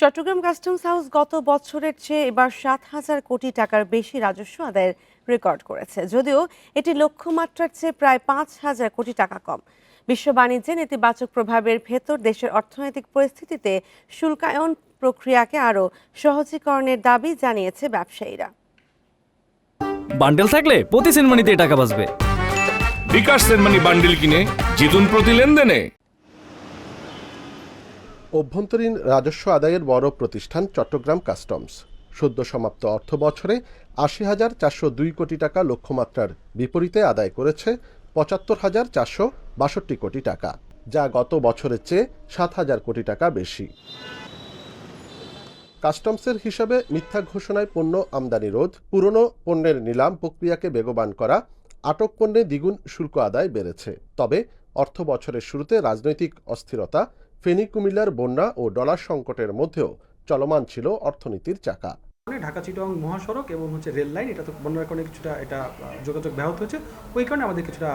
Chittagong customs house গত বছরের চেয়ে এবার সাত হাজার কোটি টাকার বেশি রাজস্ব আদায়ের রেকর্ড করেছে। যদিও এটি লক্ষ্যমাত্রার চেয়ে প্রায় পাঁচ হাজার কোটি টাকা কম। বিশ্ব বাণিজ্যে নেতিবাচক প্রভাবের ভেতর দেশের অর্থনৈতিক পরিস্থিতিতে শুল্কায়ন প্রক্রিয়াকে আরও সহজীকরণের দাবি জানিয়েছে ব্যবসায়ীরা। বান্ডেল থাকলে প্রতি সেনমানিতে টাকা বাঁচবে। বিকাশ সেনমানি বান্ডিল কিনে জিতুন প্রতি লেনদেনে। অভ্যন্তরীণ রাজস্ব আদায়ের বড় প্রতিষ্ঠান চট্টগ্রাম কাস্টমস। সদ্য সমাপ্ত অর্থ বছরে আশি হাজার চারশো দুই কোটি টাকা লক্ষ্যমাত্রার বিপরীতে আদায় করেছে পঁচাত্তর হাজার চারশো বাষট্টি কোটি টাকা, যা গত বছরের চেয়ে সাত হাজার কোটি টাকা বেশি। কাস্টমসের হিসাবে মিথ্যা ঘোষণায় পণ্য আমদানি রোধ, পুরনো পণ্যের নিলাম প্রক্রিয়াকে বেগবান করা, আটক পণ্যে দ্বিগুণ শুল্ক আদায় বেড়েছে। তবে অর্থ বছরের শুরুতে রাজনৈতিক অস্থিরতা ফেনী কুমিল্লার বন্যা ও ডলার সংকটের মধ্যেও চলমান ছিল অর্থনীতির চাকা। মানে ঢাকা চিটং মহাসড়ক এবং হচ্ছে রেল লাইন এটা তো বন্যার কারণে কিছুটা এটা যোগাযোগ ব্যাহত হয়েছে। ওই কারণে আমাদের কিছুটা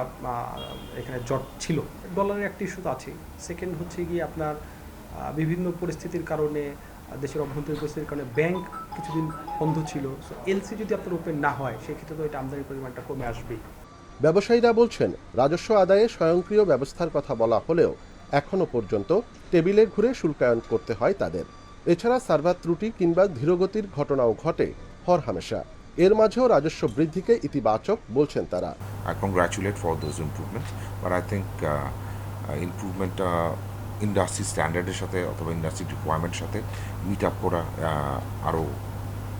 এখানে জট ছিল। ডলারের একটি ইস্যু তো আছেই। সেকেন্ড হচ্ছে গিয়ে আপনার বিভিন্ন পরিস্থিতির কারণে দেশের অভ্যন্তরীণ পরিস্থিতির কারণে ব্যাংক কিছুদিন বন্ধ ছিল। সো এলসি যদি আপনার ওপেন না হয় সেক্ষেত্রে তো এটা আমদানির পরিমাণটা কমে আসবেই। ব্যবসায়ীরা বলছেন রাজস্ব আদায়ে স্বয়ংক্রিয় ব্যবস্থার কথা বলা হলেও এখনও পর্যন্ত টেবিলে ঘুরে শুল্কায়ন করতে হয় তাদের। এছাড়া সার্ভার ত্রুটি কিংবা ধীরগতির ঘটনাও ঘটে হরহামেশা এর মাঝেও রাজস্ব বৃদ্ধিকে ইতিবাচক বলছেন তারা। Congratulate for those improvements, but I think uh, uh, industry স্ট্যান্ডার্ডের সাথে অথবা ইন্ডাস্ট্রি রিকোয়ারমেন্টের সাথে মিট আপ করা uh, আরও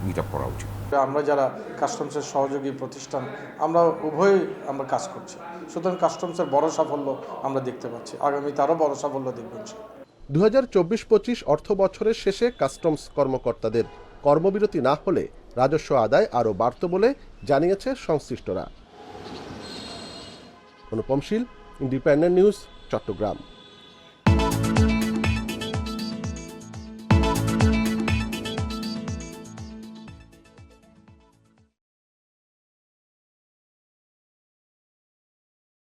মিট আপ করা উচিত। আমরা যারা কাস্টমসের সহযোগী প্রতিষ্ঠান আমরা উভয়ই আমরা কাজ করছি। সুতরাং কাস্টমসের বড় সাফল্য আমরা দেখতে পাচ্ছি। আগামীতে আরও বড় সাফল্য দেখবেন দু হাজার চব্বিশ পঁচিশ অর্থ বছরের শেষে কাস্টমস কর্মকর্তাদের কর্মবিরতি না হলে রাজস্ব আদায় আরও বাড়ত বলে জানিয়েছে সংশ্লিষ্টরা। Anupam Shil independent news Chattogram.